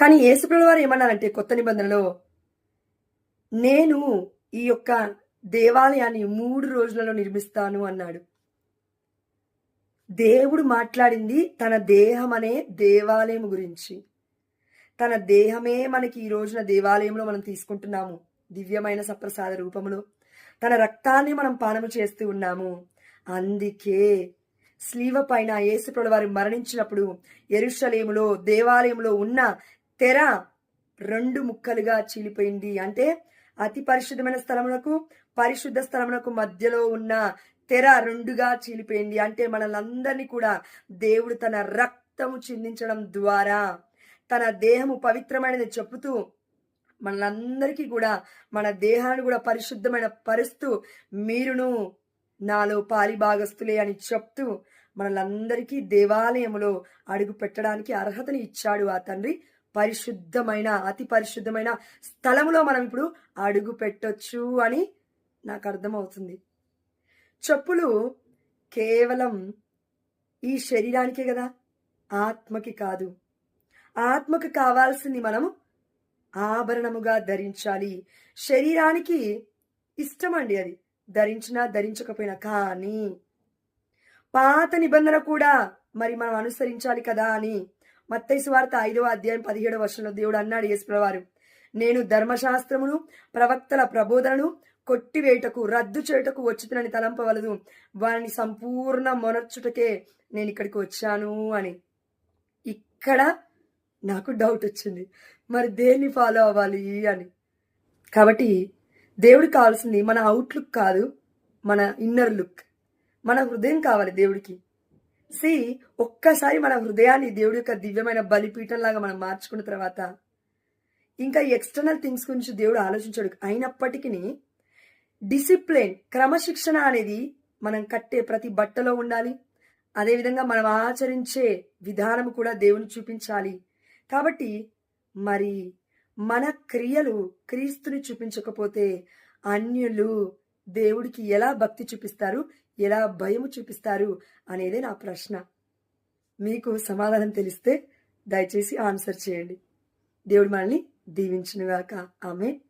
కానీ యేసుప్రభు వారు ఏమన్నారంటే కొత్త నిబంధనలో నేను ఈ యొక్క దేవాలయాన్ని మూడు రోజులలో నిర్మిస్తాను అన్నాడు. దేవుడు మాట్లాడింది తన దేహం అనే దేవాలయం గురించి. తన దేహమే మనకి ఈ రోజున దేవాలయంలో మనం తీసుకుంటున్నాము. దివ్యమైన సప్రసాద రూపంలో తన రక్తాన్ని మనం పానము చేస్తూ ఉన్నాము. అందుకే స్లీవ పైన యేసుప్రభు వారు మరణించినప్పుడు ఎరుషలేములో దేవాలయంలో ఉన్న తెర రెండు ముక్కలుగా చీలిపోయింది. అంటే అతి పరిశుద్ధమైన స్థలములకు పరిశుద్ధ స్థలములకు మధ్యలో ఉన్న తెర రెండుగా చీలిపోయింది. అంటే మనల్ని కూడా దేవుడు తన రక్తము చిందించడం ద్వారా తన దేహము పవిత్రమైనది చెప్పుతూ మనందరికీ కూడా మన దేహాన్ని కూడా పరిశుద్ధమైన పరుస్తూ మీరును నాలో పాలిభాగస్తులే అని చెప్తూ మనలందరికీ దేవాలయములో అడుగు పెట్టడానికి అర్హతని ఇచ్చాడు ఆ తండ్రి పరిశుద్ధమైన అతి పరిశుద్ధమైన స్థలంలో మనం ఇప్పుడు అడుగు పెట్టొచ్చు అని నాకు అర్థమవుతుంది. చెప్పులు కేవలం ఈ శరీరానికే కదా ఆత్మకి కాదు. ఆత్మకు కావాల్సింది మనము ఆభరణముగా ధరించాలి. శరీరానికి ఇష్టమండి అది. ధరించినా ధరించకపోయినా కానీ పాత నిబంధన కూడా మరి మనం అనుసరించాలి కదా అని మత్తైసు వార్త ఐదవ అధ్యాయం పదిహేడవ వర్షంలో దేవుడు అన్నాడు యేసుప్రవారు నేను ధర్మశాస్త్రమును ప్రవక్తల ప్రబోధనను కొట్టివేయుటకు రద్దు చేయుటకు వచ్చినని తలంపవలదు. వారిని సంపూర్ణ మొనర్చుటకే నేను ఇక్కడికి వచ్చాను అని. ఇక్కడ నాకు డౌట్ వచ్చింది. మరి దేన్ని ఫాలో అవ్వాలి అని. కాబట్టి దేవుడికి కావాల్సింది మన అవుట్లుక్ కాదు మన ఇన్నర్ లుక్ మన హృదయం కావాలి దేవుడికి. సి ఒక్కసారి మన హృదయాన్ని దేవుడి యొక్క దివ్యమైన బలిపీఠం లాగా మనం మార్చుకున్న తర్వాత ఇంకా ఎక్స్టర్నల్ థింగ్స్ గురించి దేవుడు ఆలోచించాడు. అయినప్పటికీ డిసిప్లిన్ క్రమశిక్షణ అనేది మనం కట్టే ప్రతి బట్టలో ఉండాలి. అదేవిధంగా మనం ఆచరించే విధానం కూడా దేవుని చూపించాలి. కాబట్టి మరి మన క్రియలు క్రీస్తుని చూపించకపోతే అన్యులు దేవుడికి ఎలా భక్తి చూపిస్తారు? ఎలా భయము చూపిస్తారు అనేదే నా ప్రశ్న. మీకు సమాధానం తెలిస్తే దయచేసి ఆన్సర్ చేయండి. దేవుడు మనల్ని దీవించునుగాక. ఆమె